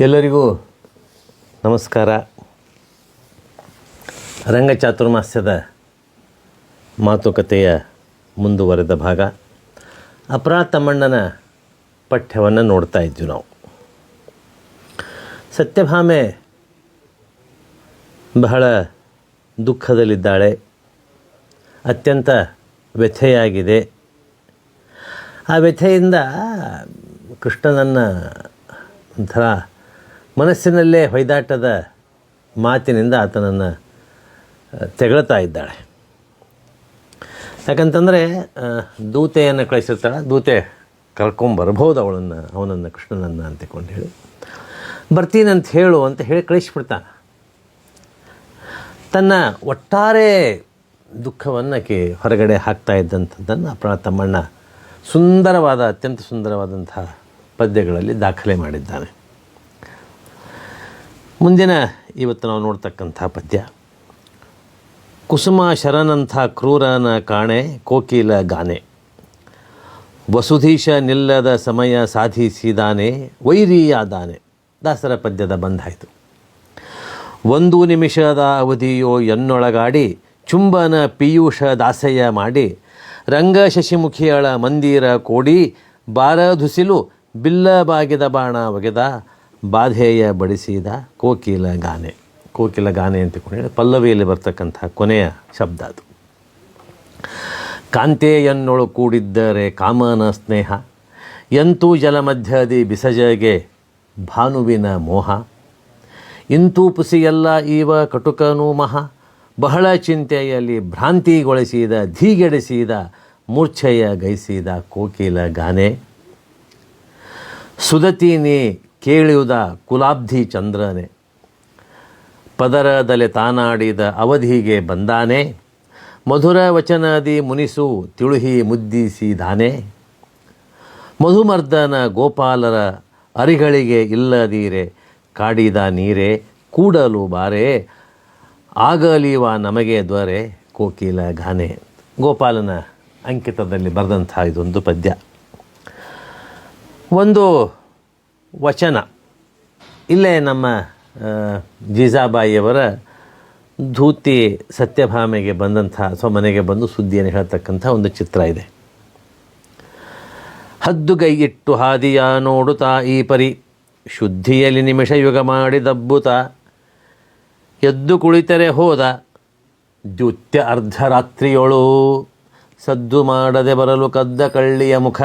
ಎಲ್ಲರಿಗೂ ನಮಸ್ಕಾರ. ರಂಗಚಾತುರ್ಮಾಸ್ಯದ ಮಾತುಕತೆಯ ಮುಂದುವರೆದ ಭಾಗ. ಅಪರಾತಮಣ್ಣನ ಪಠ್ಯವನ್ನು ನೋಡ್ತಾ ಇದ್ವಿ ನಾವು. ಸತ್ಯಭಾಮೆ ಬಹಳ ದುಃಖದಲ್ಲಿದ್ದಾಳೆ. ಅತ್ಯಂತ ವ್ಯಥೆಯಾಗಿದೆ. ಆ ವ್ಯಥೆಯಿಂದ ಕೃಷ್ಣನನ್ನು ಒಂಥರ ಮನಸ್ಸಿನಲ್ಲೇ ಹೊಯ್ದಾಟದ ಮಾತಿನಿಂದ ಆತನನ್ನು ತೆಗಳ್ತಾ ಇದ್ದಾಳೆ. ಯಾಕಂತಂದರೆ ದೂತೆಯನ್ನು ಕಳಿಸಿರ್ತಾಳೆ, ದೂತೆ ಕರ್ಕೊಂಬರ್ಬೋದು ಅವಳನ್ನು, ಅವನನ್ನು ಕೃಷ್ಣನನ್ನು ಅಂತಕೊಂಡು ಹೇಳಿ. ಬರ್ತೀನಂತ ಹೇಳು ಅಂತ ಹೇಳಿ ಕಳಿಸ್ಬಿಡ್ತಾನೆ ತನ್ನ ಒಟ್ಟಾರೆ ದುಃಖವನ್ನು ಆಕೆ ಹೊರಗಡೆ ಹಾಕ್ತಾ ಇದ್ದಂಥದ್ದನ್ನು ಅಪ್ಪ ತಮ್ಮಣ್ಣ ಸುಂದರವಾದ, ಅತ್ಯಂತ ಸುಂದರವಾದಂತಹ ಪದ್ಯಗಳಲ್ಲಿ ದಾಖಲೆ ಮಾಡಿದ್ದಾನೆ. ಮುಂದಿನ ಇವತ್ತು ನಾವು ನೋಡ್ತಕ್ಕಂಥ ಪದ್ಯ. ಕುಸುಮ ಶರನಂಥ ಕ್ರೂರನ ಕಾಣೆ, ಕೋಕಿಲ ಗಾನೆ. ವಸುಧೀಶ ನಿಲ್ಲದ ಸಮಯ ಸಾಧಿಸಿದಾನೆ ವೈರಿಯಾದಾನೆ ದಾಸರ ಪದ್ಯದ ಬಂದಾಯಿತು. ಒಂದು ನಿಮಿಷದ ಅವಧಿಯೋ ಎನ್ನೊಳಗಾಡಿ, ಚುಂಬನ ಪಿಯೂಷ ದಾಸಯ್ಯ ಮಾಡಿ, ರಂಗ ಶಶಿಮುಖಿಯಳ ಮಂದಿರ ಕೋಡಿ ಬಾರಧುಸಿಲು ಬಿಲ್ಲ ಬಾಗಿದ ಬಾಣ ಒಗೆದ ಬಾಧೆಯ ಬಡಿಸಿದ ಕೋಕಿಲ ಗಾನೆ. ಕೋಕಿಲ ಗಾನೆ ಅಂತ ಹೇಳಿ, ಪಲ್ಲವಿಯಲ್ಲಿ ಬರ್ತಕ್ಕಂಥ ಕೊನೆಯ ಶಬ್ದ ಅದು. ಕಾಂತೆಯನ್ನೊಳು ಕೂಡಿದ್ದರೆ ಕಾಮನ ಸ್ನೇಹ, ಎಂತೂ ಜಲಮಧ್ಯದಿ ಬಿಸಜಗೆ ಭಾನುವಿನ ಮೋಹ. ಇಂತೂ ಪುಸಿಯಲ್ಲ ಈವ ಕಟುಕನು ಮಹ, ಬಹಳ ಚಿಂತೆಯಲ್ಲಿ ಭ್ರಾಂತಿಗೊಳಿಸಿದ, ಧೀಗೆಡಿಸಿದ, ಮೂರ್ಛೆಯ ಗೈಸಿದ ಕೋಕಿಲ ಗಾನೆ. ಸುದತಿನಿ ಕೇಳುವುದ ಕುಲಾಬ್ಧಿ ಚಂದ್ರನೆ. ಪದರದಲ್ಲಿ ತಾನಾಡಿದ ಅವಧಿಗೆ ಬಂದಾನೆ. ಮಧುರ ವಚನದಿ ಮುನಿಸು ತಿಳುಹಿ ಮುದ್ದಿಸಿದಾನೆ. ಮಧುಮರ್ದನ ಗೋಪಾಲರ ಅರಿಗಳಿಗೆ ಇಲ್ಲದೀರೆ ಕಾಡಿದ ನೀರೇ ಕೂಡಲು ಬಾರೆ. ಆಗಲಿವ ನಮಗೆ ದ್ವರೆ ಕೋಕಿಲ ಗಾನೆ ಗೋಪಾಲನ ಅಂಕಿತದಲ್ಲಿ ಬರೆದಂಥ ಇದೊಂದು ಪದ್ಯ. ಒಂದು ವಚನ. ಇಲ್ಲೇ ನಮ್ಮ ಜೀಜಾಬಾಯಿಯವರ ಧೂತಿ ಸತ್ಯಭಾಮೆಗೆ ಬಂದಂಥ ಅಥವಾ ಮನೆಗೆ ಬಂದು ಸುದ್ದಿಯನ್ನು ಹೇಳ್ತಕ್ಕಂಥ ಒಂದು ಚಿತ್ರ ಇದೆ. ಹದ್ದು ಇಟ್ಟು ಹಾದಿಯ ನೋಡುತ್ತಾ ಈ ಪರಿ, ಶುದ್ಧಿಯಲ್ಲಿ ನಿಮಿಷ ಯುಗ ಮಾಡಿ ದಬ್ಬುತ ಎದ್ದು ಕುಳಿತರೆ ಹೋದ, ದ್ಯುತ್ಯ ಅರ್ಧರಾತ್ರಿಯೊಳು. ಸದ್ದು ಮಾಡದೆ ಬರಲು ಕದ್ದ ಕಳ್ಳಿಯ ಮುಖ.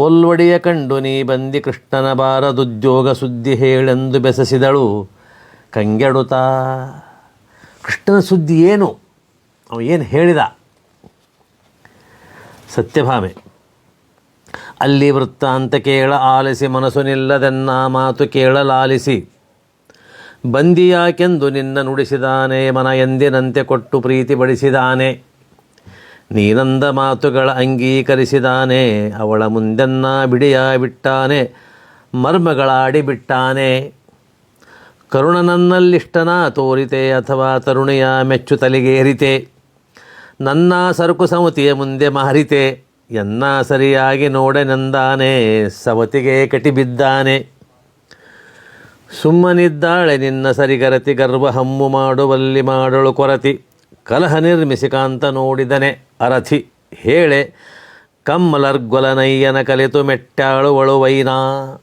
ಪೋಲ್ವಡಿಯ ಕಂಡು ನೀ ಬಂದಿ ಕೃಷ್ಣನ ಬಾರದುದ್ಯೋಗ ಸುದ್ದಿ ಹೇಳೆಂದು ಬೆಸಸಿದಳು ಕಂಗೆಡುತ್ತಾ ಕೃಷ್ಣನ ಸುದ್ದಿ ಏನು? ಅವ ಏನು ಹೇಳಿದ? ಸತ್ಯಭಾಮೆ, ಅಲ್ಲಿ ವೃತ್ತಾಂತ ಕೇಳ ಆಲಿಸಿ ಮನಸ್ಸು ನಿಲ್ಲದೆನ್ನ ಮಾತು ಕೇಳಲಾಲಿಸಿ ಬಂದಿಯಾಕೆಂದು ನಿನ್ನ ನುಡಿಸಿದಾನೆ, ಮನ ಎಂದಿನಂತೆ ಕೊಟ್ಟು ಪ್ರೀತಿ ಬಡಿಸಿದಾನೆ. ನೀನಂದ ಮಾತುಗಳ ಅಂಗೀಕರಿಸಿದಾನೆ, ಅವಳ ಮುಂದೆನ್ನ ಬಿಡಿಯ ಬಿಟ್ಟಾನೆ. ಮರ್ಮಗಳಾಡಿಬಿಟ್ಟಾನೆ ಕರುಣನನ್ನಲ್ಲಿಷ್ಟನ ತೋರಿತೆ ಅಥವಾ ತರುಣಿಯ ಮೆಚ್ಚು ತಲೆಗೇರಿತೆ. ನನ್ನ ಸರಕು ಸಮತಿಯ ಮುಂದೆ ಮಾರಿತೆ, ಎನ್ನ ಸರಿಯಾಗಿ ನೋಡೆನೆಂದಾನೆ ಸವತಿಗೆ ಕಟಿಬಿದ್ದಾನೆ ಸುಮ್ಮನಿದ್ದಾಳೆ ನಿನ್ನ ಸರಿಗರತಿ, ಗರ್ವ ಹಮ್ಮು ಮಾಡುವಲ್ಲಿ ಮಾಡಳು ಕೊರತಿ, ಕಲಹ ನಿರ್ಮಿಸಿ ಕಾಂತ ನೋಡಿದನೆ. ಅರಥಿ ಹೇಳೆ ಕಮ್ಮಲರ್ಗೊಲನಯ್ಯನ ಕಲಿತು ಮೆಟ್ಟಾಳುವಳು ಒಳುವೈನಾ.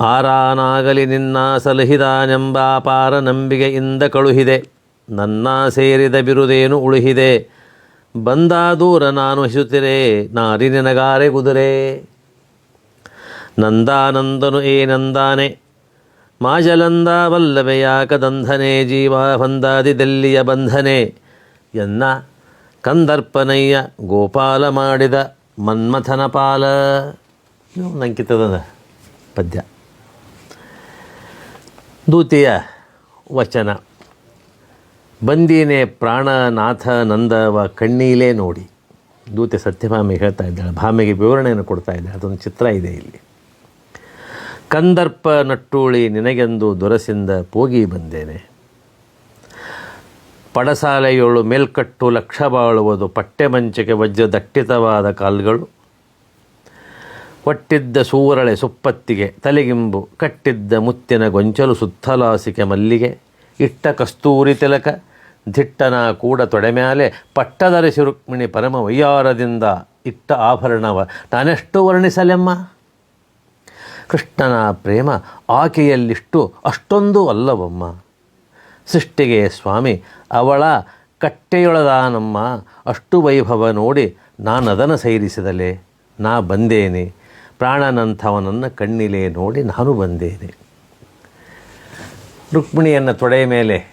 ಆರಾನಾಗಲಿ ನಿನ್ನ ಅಪಾರ ಇಂದ ಕಳುಹಿದೆ. ನನ್ನ ಸೇರಿದ ಬಿರುದೇನು ಉಳುಹಿದೆ. ಬಂದ ದೂರ ನಾನು ಹಿಸುತ್ತಿರೆ, ನಾರಿ ನಿನಗಾರೆ ಕುದುರೆ. ನಂದಾನಂದನು ಏನಂದಾನೆ? ಮಾಜಲಂದ ವಲ್ಲಭೆಯಾಕ ದಂಧನೆ, ಜೀವ ಬಂದಾದಿ ದೆಲ್ಲಿಯ ಬಂಧನೆ. ಎನ್ನ ಕಂದರ್ಪನಯ್ಯ ಗೋಪಾಲ ಮಾಡಿದ ಮನ್ಮಥನ ಪಾಲ ನಂಕಿತದ ಪದ್ಯ. ದೂತಿಯ ವಚನ. ಬಂದೀನೆ ಪ್ರಾಣನಾಥ ನಂದವ ಕಣ್ಣೀಲೇ ನೋಡಿ. ದೂತೆ ಸತ್ಯಭಾಮೆ ಹೇಳ್ತಾ ಇದ್ದಾಳೆ. ಭಾಮೆಗೆ ವಿವರಣೆಯನ್ನು ಕೊಡ್ತಾ ಇದ್ದಾಳೆ. ಅದೊಂದು ಚಿತ್ರ ಇದೆ ಇಲ್ಲಿ. ಕಂದರ್ಪ ನಟ್ಟೂಳಿ ನಿನಗೆಂದು ದೊರಸಿಂದ ಪೋಗಿ ಬಂದೇನೆ. ಪಡಸಾಲೆಯೊಳು ಮೇಲ್ಕಟ್ಟು ಲಕ್ಷ ಬಾಳುವುದು ಪಟ್ಟೆ ಮಂಚಕ್ಕೆ ವಜ್ರ ದಟ್ಟಿತವಾದ ಕಾಲ್ಗಳು. ಒಟ್ಟಿದ್ದ ಸೂರಳೆ ಸುಪ್ಪತ್ತಿಗೆ ತಲೆಗಿಂಬು, ಕಟ್ಟಿದ್ದ ಮುತ್ತಿನ ಗೊಂಚಲು ಸುತ್ತಲಾಸಿಕೆ ಮಲ್ಲಿಗೆ, ಇಟ್ಟ ಕಸ್ತೂರಿ ತಿಲಕ ದಿಟ್ಟನ ಕೂಡ ತೊಡೆಮ್ಯಾಲೆ ಪಟ್ಟದರಿಸಿ ರುಕ್ಮಿಣಿ ಪರಮ ವೈಯಾರದಿಂದ ಇಟ್ಟ ಆಭರಣವ ನಾನೆಷ್ಟು ವರ್ಣಿಸಲೆಮ್ಮ? ಕೃಷ್ಣನ ಪ್ರೇಮ ಆಕೆಯಲ್ಲಿಷ್ಟು ಅಷ್ಟೊಂದು ಅಲ್ಲವಮ್ಮ. ಸೃಷ್ಟಿಗೆ ಸ್ವಾಮಿ, ಅವಳ ಕಟ್ಟೆಯೊಳದಾನಮ್ಮ ಅಷ್ಟು ವೈಭವ ನೋಡಿ ನಾನದನ್ನು ಸೈರಿಸಿದಲೆ, ನಾ ಬಂದೇನೆ, ಪ್ರಾಣನಂಥವನನ್ನು ಕಣ್ಣಿಲೆ ನೋಡಿ ನಾನು ಬಂದೇನೆ. ರುಕ್ಮಿಣಿಯನ್ನು ತೊಡೆಯ ಮೇಲೆ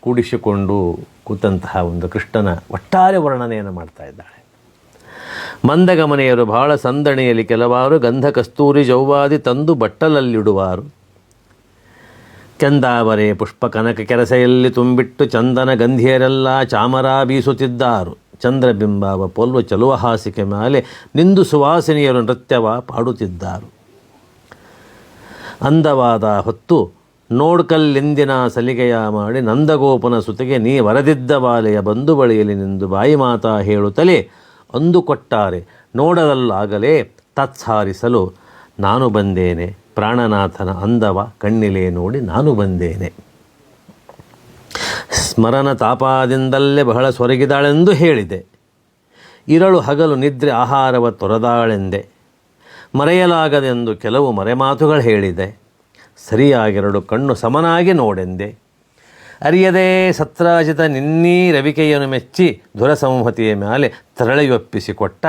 ಕೂಡಿಸಿಕೊಂಡು ಕೂತಂತಹ ಒಂದು ಕೃಷ್ಣನ ಒಟ್ಟಾರೆ ವರ್ಣನೆಯನ್ನು ಮಾಡ್ತಾ ಇದ್ದಾಳೆ. ಮಂದಗಮನೆಯರು ಬಹಳ ಸಂದಣಿಯಲ್ಲಿ ಕೆಲವಾರು ಗಂಧ ಕಸ್ತೂರಿ ಜೌವಾದಿ ತಂದು ಬಟ್ಟಲಲ್ಲಿಡುವಾರು. ಚಂದಾವರೆ ಪುಷ್ಪ ಕನಕ ಕೆರಸೆಯಲ್ಲಿ ತುಂಬಿಟ್ಟು ಚಂದನ ಗಂಧಿಯರೆಲ್ಲ ಚಾಮರ ಬೀಸುತ್ತಿದ್ದಾರು. ಚಂದ್ರಬಿಂಬಾವ ಪೊಲ್ವ ಚಲುವ ಹಾಸಿಕೆ ಮೇಲೆ ನಿಂದು ಸುವಾಸಿನಿಯರು ನೃತ್ಯವ ಪಾಡುತ್ತಿದ್ದಾರು. ಅಂದವಾದ ಹೊತ್ತು ನೋಡ್ಕಲ್ಲಿಂದಿನ ಸಲಿಗೆಯ ಮಾಡಿ ನಂದಗೋಪನ ಸುತಿಗೆ ನೀ ವರದಿದ್ದ ಬಾಲೆಯ ಬಂಧು ಬಳಿಯಲ್ಲಿ ನಿಂದು ಬಾಯಿ ಮಾತಾ ಹೇಳುತ್ತಲೇ ಅಂದುಕೊಟ್ಟಾರೆ. ನೋಡದಲ್ಲಾಗಲೇ ತತ್ಸಾರಿಸಲು ನಾನು ಬಂದೇನೆ. ಪ್ರಾಣನಾಥನ ಅಂದವ ಕಣ್ಣಿಲೆ ನೋಡಿ ನಾನು ಬಂದೇನೆ. ಸ್ಮರಣ ತಾಪಾದಿಂದಲ್ಲೇ ಬಹಳ ಸೊರಗಿದಾಳೆಂದು ಹೇಳಿದೆ. ಇರಳು ಹಗಲು ನಿದ್ರೆ ಆಹಾರವ ತೊರೆದಾಳೆಂದೆ. ಮರೆಯಲಾಗದೆಂದು ಕೆಲವು ಮರೆಮಾತುಗಳು ಹೇಳಿದೆ. ಸರಿಯಾಗಿರಡು ಕಣ್ಣು ಸಮನಾಗಿ ನೋಡೆಂದೆ. ಅರಿಯದೇ ಸತ್ರಾಜಿತ ನಿನ್ನೀ ರವಿಕೆಯನ್ನು ಮೆಚ್ಚಿ ದುರಸಂಹತಿಯ ಮೇಲೆ ತರಳೆಯೊಪ್ಪಿಸಿಕೊಟ್ಟ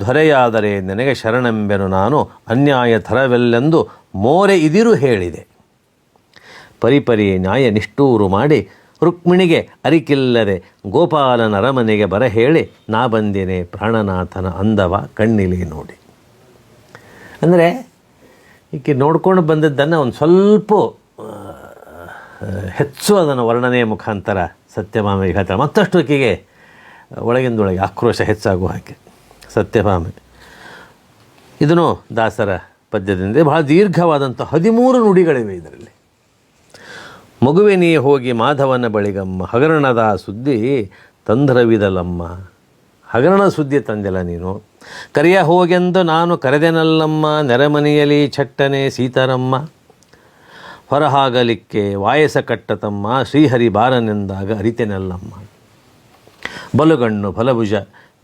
ದೊರೆಯಾದರೆ ನನಗೆ ಶರಣೆಂಬೆನು ನಾನು ಅನ್ಯಾಯ ಥರವೆಲ್ಲೆಂದು ಮೋರೆ ಇದಿರು ಹೇಳಿದೆ. ಪರಿಪರಿ ನ್ಯಾಯ ನಿಷ್ಠೂರು ಮಾಡಿ ರುಕ್ಮಿಣಿಗೆ ಅರಿಕಿಲ್ಲದೆ ಗೋಪಾಲನ ಅರಮನೆಗೆ ಬರ ಹೇಳಿ ನಾ ಬಂದಿನೇ ಪ್ರಾಣನಾಥನ ಅಂದವ ಕಣ್ಣಿಲಿ ನೋಡಿ. ಅಂದರೆ ಈಕೆ ನೋಡ್ಕೊಂಡು ಬಂದದ್ದನ್ನು ಒಂದು ಸ್ವಲ್ಪ ಹೆಚ್ಚು ಅದನ್ನು ವರ್ಣನೆಯ ಮುಖಾಂತರ ಸತ್ಯಮಾಮಿಗೆ ಹೇಳ್ತಾಳೆ. ಮತ್ತಷ್ಟು ಆಕೆಗೆ ಒಳಗಿಂದೊಳಗೆ ಆಕ್ರೋಶ ಹೆಚ್ಚಾಗುವ ಹಾಗೆ. ಸತ್ಯಭಾಮೆ. ಇದನ್ನು ದಾಸರ ಪದ್ಯದಿಂದ ಬಹಳ ದೀರ್ಘವಾದಂಥ ಹದಿಮೂರು ನುಡಿಗಳಿವೆ ಇದರಲ್ಲಿ. ಮಗುವಿನೇ ಹೋಗಿ ಮಾಧವನ ಬಳಿಗಮ್ಮ, ಹಗರಣದ ಸುದ್ದಿ ತಂದ್ರವಿದಲಮ್ಮ. ಹಗರಣ ಸುದ್ದಿ ತಂದಿಲ್ಲ ನೀನು. ಕರೆಯ ಹೋಗೆಂದು ನಾನು ಕರೆದೆನಲ್ಲಮ್ಮ, ನೆರೆಮನೆಯಲ್ಲಿ ಚಟ್ಟನೆ ಸೀತಾರಮ್ಮ. ಹೊರಹಾಗಲಿಕ್ಕೆ ವಾಯಸ ಕಟ್ಟತಮ್ಮ ಶ್ರೀಹರಿ ಬಾರನೆಂದಾಗ ಅರಿತೆನಲ್ಲಮ್ಮ. ಬಲುಗಣ್ಣು ಫಲಭುಜ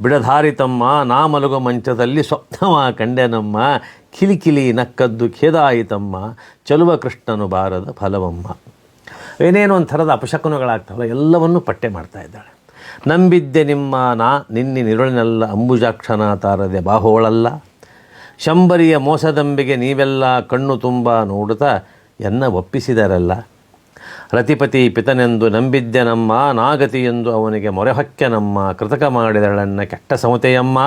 ಬಿಡಧಾರಿತಮ್ಮ, ನಾ ಮಂಚದಲ್ಲಿ ಸ್ವಪ್ನವ ಕಂಡೆನಮ್ಮ, ಕಿಲಿಕಿಲಿ ನಕ್ಕದ್ದು ಖೇದಾಯಿತಮ್ಮ, ಚಲುವ ಕೃಷ್ಣನು ಬಾರದ ಫಲವಮ್ಮ. ಏನೇನೋ ಒಂಥರದ ಥರದ ಅಪಶಕುನಗಳಾಗ್ತಾವಲ್ಲ, ಎಲ್ಲವನ್ನೂ ಪಟ್ಟೆ ಮಾಡ್ತಾ ಇದ್ದಾಳೆ. ನಂಬಿದ್ದೆ ನಿಮ್ಮ ನಾ, ನಿನ್ನಿ ನಿರುಳಿನಲ್ಲ, ಅಂಬುಜಾಕ್ಷನ ತಾರದೆ ಬಾಹೋಳಲ್ಲ ಶಂಬರಿಯ ಮೋಸದಂಬಿಗೆ ನೀವೆಲ್ಲ ಕಣ್ಣು ತುಂಬ ನೋಡುತ್ತಾ, ಎನ್ನ ಒಪ್ಪಿಸಿದರಲ್ಲ. ರತಿಪತಿ ಪಿತನೆಂದು ನಂಬಿದ್ದೆ ನಮ್ಮ, ನಾಗತಿ ಎಂದು ಅವನಿಗೆ ಮೊರೆಹೊಕ್ಕೆನಮ್ಮ ಕೃತಕ ಮಾಡಿದಳನ್ನ ಕೆಟ್ಟ ಸಮತೆಯಮ್ಮ,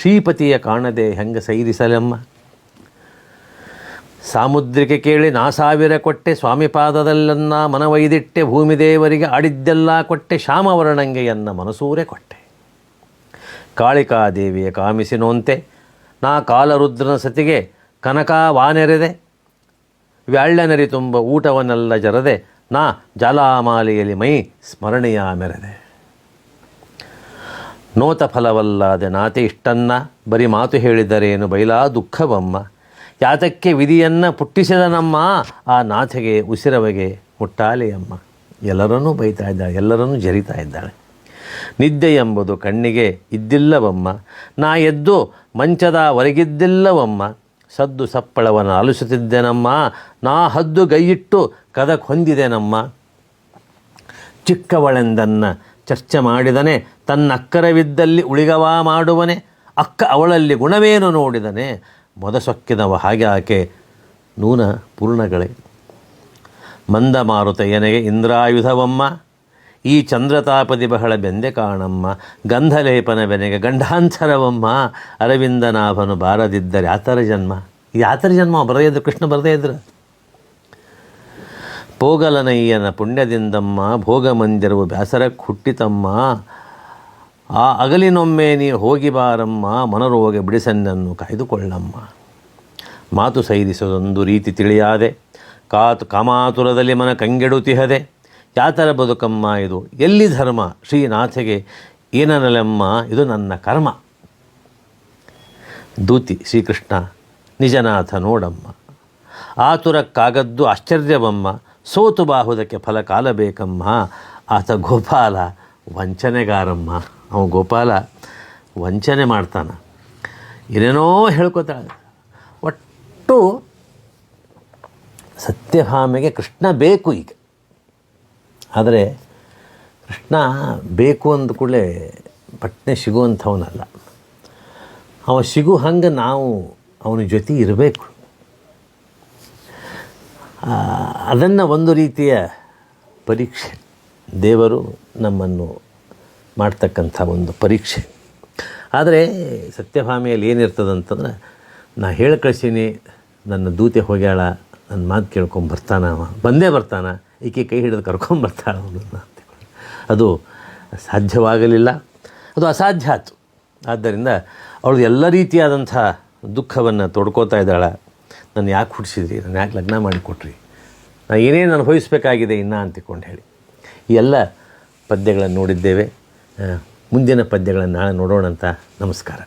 ಶ್ರೀಪತಿಯ ಕಾಣದೆ ಹೆಂಗ ಸೈರಿಸಲೆಮ್ಮ? ಸಾಮುದ್ರಿಕೆ ಕೇಳಿ ನಾ ಸಾವಿರ ಕೊಟ್ಟೆ ಸ್ವಾಮಿ ಪಾದದಲ್ಲನ್ನ ಮನವೈದಿಟ್ಟೆ ಭೂಮಿದೇವರಿಗೆ ಆಡಿದ್ದೆಲ್ಲ ಕೊಟ್ಟೆ ಶ್ಯಾಮವರ್ಣಂಗೆಯನ್ನ ಮನಸೂರೆ ಕೊಟ್ಟೆ. ಕಾಳಿಕಾದೇವಿಯ ಕಾಮಿಸಿನೋಂತೆ ನಾ ಕಾಲರುದ್ರನ ಸತಿಗೆ ಕನಕ ವಾನೆರೆದೆ ವ್ಯಾಳ್ಯನರಿ ತುಂಬ ಊಟವನ್ನೆಲ್ಲ ಜರದೆ ನಾ ಜಾಲಾಮಾಲೆಯಲ್ಲಿ ಮೈ ಸ್ಮರಣೆಯ ಮೆರೆದೆ. ನೋತ ಫಲವಲ್ಲಾದೆ ನಾತೆ ಇಷ್ಟನ್ನ ಬರಿ ಮಾತು ಹೇಳಿದರೇನು ಬೈಲಾ ದುಃಖವಮ್ಮ. ಯಾತಕ್ಕೆ ವಿಧಿಯನ್ನು ಪುಟ್ಟಿಸಿದ ನಮ್ಮ ಆ ನಾಥೆಗೆ ಉಸಿರವಗೆ ಮುಟ್ಟಾಲೆಯಮ್ಮ. ಎಲ್ಲರನ್ನೂ ಬೈತಾ ಇದ್ದಾಳೆ, ಎಲ್ಲರನ್ನೂ ಜರಿತಾ ಇದ್ದಾಳೆ. ನಿದ್ದೆ ಎಂಬುದು ಕಣ್ಣಿಗೆ ಇದ್ದಿಲ್ಲವಮ್ಮ. ನಾ ಎದ್ದು ಮಂಚದ ಹೊರಗಿದ್ದಿಲ್ಲವಮ್ಮ. ಸದ್ದು ಸಪ್ಪಳವನ್ನು ಆಲಿಸುತ್ತಿದ್ದೆನಮ್ಮ ನಾ ಹದ್ದು ಗೈಯಿಟ್ಟು ಕದಕ್ ಹೊಂದಿದೆನಮ್ಮ ಚಿಕ್ಕವಳೆಂದನ್ನ ಚರ್ಚೆ ಮಾಡಿದನೆ, ತನ್ನ ಅಕ್ಕರವಿದ್ದಲ್ಲಿ ಉಳಿಗವಾ ಮಾಡುವನೆ, ಅಕ್ಕ ಅವಳಲ್ಲಿ ಗುಣವೇನು ನೋಡಿದನೆ, ಮೊದಸೊಕ್ಕಿದವ ಹಾಗೆ ಆಕೆ ನೂನ ಪೂರ್ಣಗಳೇ. ಮಂದ ಮಾರುತಯ್ಯನೆಗೆ ಇಂದ್ರಾಯುಧವಮ್ಮ, ಈ ಚಂದ್ರತಾಪದಿ ಬಹಳ ಬೆಂದೆ ಕಾಣಮ್ಮ ಗಂಧಲೇಪನ ಬೆನೆಗೆ ಗಂಡಾಂತರವಮ್ಮ, ಅರವಿಂದನಾಭನು ಬಾರದಿದ್ದರೆ ಆತರ ಜನ್ಮ? ಯಾತರ ಜನ್ಮ? ಬರೆಯದ್ರು ಕೃಷ್ಣ ಬರದೇ ಇದ್ರು. ಪೋಗಲನಯ್ಯನ ಪುಣ್ಯದಿಂದಮ್ಮ ಭೋಗ ಮಂದಿರವು ಬ್ಯಾಸರಕ್ಕೆ ಹುಟ್ಟಿತಮ್ಮ ಆ ಅಗಲಿನೊಮ್ಮೆ ನೀ ಹೋಗಿ ಬಾರಮ್ಮ, ಮನರೋಗ ಬಿಡಿಸನ್ನನ್ನು ಕಾಯ್ದುಕೊಳ್ಳಮ್ಮ. ಮಾತು ಸೈರಿಸೋದೊಂದು ರೀತಿ ತಿಳಿಯಾದೆ, ಕಾತು ಕಾಮಾತುರದಲ್ಲಿ ಮನ ಕಂಗೆಡುತಿಹದೆ ಯಾತರ ಬದುಕಮ್ಮ ಇದು? ಎಲ್ಲಿ ಧರ್ಮ? ಶ್ರೀನಾಥಗೆ ಏನನಲೆಮ್ಮ? ಇದು ನನ್ನ ಕರ್ಮ. ದೂತಿ ಶ್ರೀಕೃಷ್ಣ, ನಿಜನಾಥ ನೋಡಮ್ಮ. ಆತುರಕ್ಕಾಗದ್ದು ಆಶ್ಚರ್ಯವಮ್ಮ. ಸೋತು ಬಾಹುದಕ್ಕೆ ಫಲ ಕಾಲ ಬೇಕಮ್ಮ ಆತ ಗೋಪಾಲ, ವಂಚನೆಗಾರಮ್ಮ. ಅವ ಗೋಪಾಲ ವಂಚನೆ ಮಾಡ್ತಾನೆ. ಏನೇನೋ ಹೇಳ್ಕೊತಾಳೆ. ಒಟ್ಟು ಸತ್ಯಭಾಮೆಗೆ ಕೃಷ್ಣ ಬೇಕು ಈಗ. ಆದರೆ ಕೃಷ್ಣ ಬೇಕು ಅಂದ ಕೂಡಲೇ ಪಟ್ನೆ ಸಿಗುವಂಥವನಲ್ಲ. ಅವ ಸಿಗು ಹಂಗೆ ನಾವು ಅವನ ಜೊತೆ ಇರಬೇಕು. ಅದನ್ನು ಒಂದು ರೀತಿಯ ಪರೀಕ್ಷೆ. ದೇವರು ನಮ್ಮನ್ನು ಮಾಡ್ತಕ್ಕಂಥ ಒಂದು ಪರೀಕ್ಷೆ. ಆದರೆ ಸತ್ಯಭಾಮಿಯಲ್ಲಿ ಏನಿರ್ತದೆ ಅಂತಂದ್ರೆ, ನಾ ಹೇಳಿ ಕಳಿಸೀನಿ, ನನ್ನ ದೂತೆ ಹೋಗ್ಯಾಳ ನನ್ನ ಮಾತು ಕೇಳ್ಕೊಂಡು ಬರ್ತಾನ ಅವ, ಬಂದೇ ಬರ್ತಾನ, ಈಕೆ ಕೈ ಹಿಡಿದು ಕರ್ಕೊಂಬರ್ತಾಳ ಅವನನ್ನು ಅಂತ ಅದು ಸಾಧ್ಯವಾಗಲಿಲ್ಲ. ಅದು ಅಸಾಧ್ಯ ಆಯಿತು. ಆದ್ದರಿಂದ ಅವಳು ಎಲ್ಲ ರೀತಿಯಾದಂಥ ದುಃಖವನ್ನು ತೊಡ್ಕೋತಾ ಇದ್ದಾಳೆ. ನಾನು ಯಾಕೆ ಹುಟ್ಟಿಸಿದ್ರಿ ನಾನು ಯಾಕೆ ಲಗ್ನ ಮಾಡಿಕೊಟ್ರಿ ನಾನು ಏನೇನು ಅನುಭವಿಸಬೇಕಾಗಿದೆ ಇನ್ನು ಅಂತಿಕೊಂಡು ಹೇಳಿ. ಈ ಎಲ್ಲ ಪದ್ಯಗಳನ್ನು ನೋಡಿದ್ದೇವೆ. ಮುಂದಿನ ಪದ್ಯಗಳನ್ನು ನಾಳೆ ನೋಡೋಣ ಅಂತ ನಮಸ್ಕಾರ.